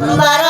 But.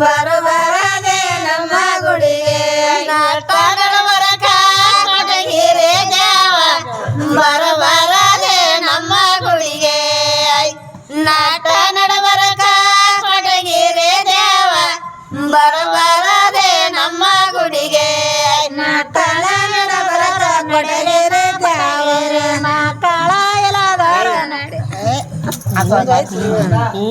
ಬರು ಬರದೆ ನಮ್ಮ ಗುಡಿಗೆ. ನಾಟ ನಾಟಕದ ಬರಕ ಕೊಡಗಿರೆ ದೇವ ಬರು ಬರದೆ ನಮ್ಮ ಗುಡಿಗೆ. ಐ ನಾಟ ನಡಬರಕ ಕೊಡಗಿರೆ ದೇವ ಬರು ಬರದೆ ನಮ್ಮ ಗುಡಿಗೆ. ನಾಟಳ ನಡಬರಕ ಕೊಡಗಿರೆ ದೇವರ ನಾಟಳ ಎಲ್ಲದರ ಹ್ಞೂ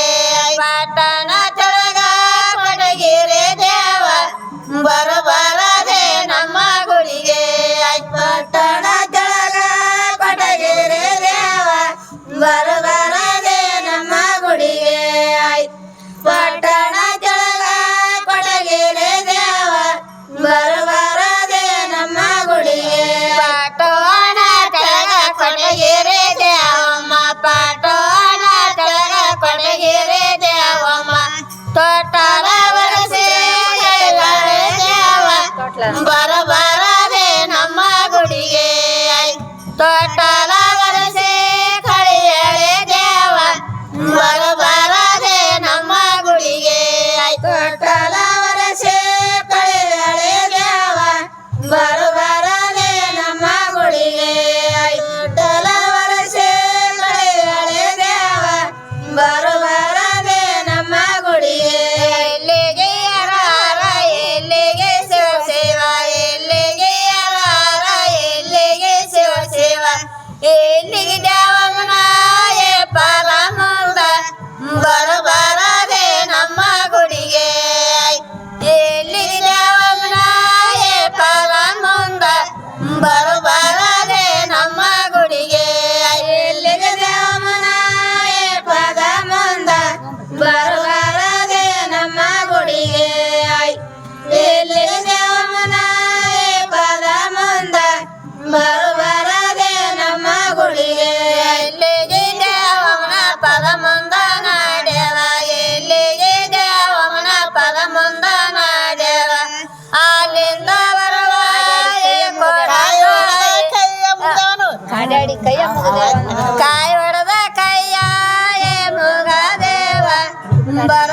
Claro. Bye. Ee, Eline ಕಾಯಿ ಹೊಡೆದ ಕೈಯ ಮುಗ ದೇವ ಬರ